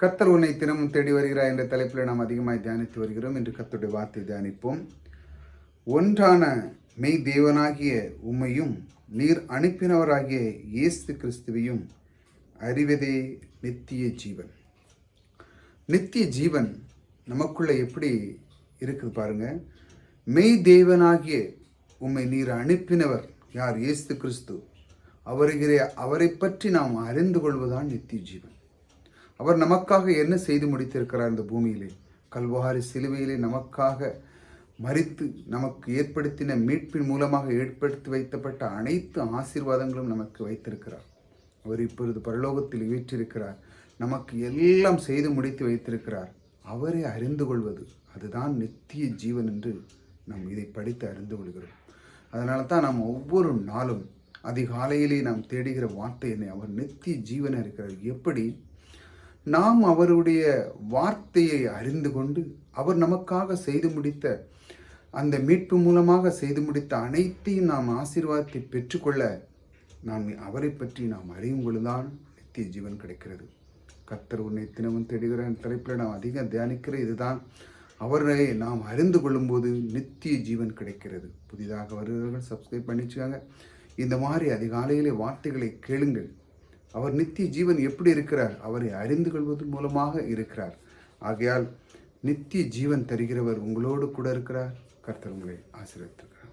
கத்தர் உன்னை தினமும் தேடி வருகிறார் என்ற தலைப்பில் நாம் அதிகமாக தியானித்து வருகிறோம். என்று கத்தருடைய வார்த்தை தியானிப்போம். ஒன்றான மெய் தேவனாகிய உம்மையும் நீர் அனுப்பினவராகிய இயேசு கிறிஸ்துவையும் அறிவதே நித்திய ஜீவன். நித்திய ஜீவன் நமக்குள்ள எப்படி இருக்குது பாருங்க. மெய் தேவனாகிய உம்மை நீர் அனுப்பினவர் யார்? இயேசு கிறிஸ்து. அவருகிற அவரை பற்றி நாம் அறிந்து கொள்வதுதான் நித்திய ஜீவன். அவர் நமக்காக என்ன செய்து முடித்திருக்கிறார் இந்த பூமியிலே? கல்வாரி சிலுவையிலே நமக்காக மறித்து நமக்கு ஏற்படுத்தின மீட்பின் மூலமாக ஏற்படுத்தி வைத்தப்பட்ட அனைத்து ஆசீர்வாதங்களும் நமக்கு வைத்திருக்கிறார். அவர் இப்பொழுது பரலோகத்தில் வீற்றிருக்கிறார். நமக்கு எல்லாம் செய்து முடித்து வைத்திருக்கிறார். அவரை அறிந்து கொள்வது அதுதான் நித்திய ஜீவன் என்று நாம் இதை படித்து அறிந்து கொள்கிறோம். அதனால தான் நாம் ஒவ்வொரு நாளும் அதிகாலையிலே நாம் தேடுகிற வார்த்தை என்னை அவர் நித்திய ஜீவனாக இருக்கிறார் எப்படி? நாம் அவருடைய வார்த்தையை அறிந்து கொண்டு அவர் நமக்காக செய்து முடித்த அந்த மீட்பு மூலமாக செய்து முடித்த அனைத்தையும் நாம் ஆசீர்வாதத்தை பெற்றுக்கொள்ள நாம் அவரை பற்றி நாம் அறியும் பொழுதுதான் நித்திய ஜீவன் கிடைக்கிறது. கத்தர் உன்னை தினமும் தேடுகிற தலைப்பில் நாம் அதிகம் தியானிக்கிற இதுதான். அவரை நாம் அறிந்து கொள்ளும்போது நித்திய ஜீவன் கிடைக்கிறது. புதிதாக வருகிறவர்கள் சப்ஸ்கிரைப் பண்ணிச்சுக்காங்க. இந்த மாதிரி அதிகாலையிலே வார்த்தைகளை கேளுங்கள். அவர் நித்திய ஜீவன் எப்படி இருக்கிறார்? அவரை அறிந்து கொள்வது மூலமாக இருக்கிறார். ஆகையால் நித்திய ஜீவன் தருகிறவர் உங்களோடு கூட இருக்கிறார். கர்த்தர் உங்களை ஆசீர்வதித்திருக்கிறார்.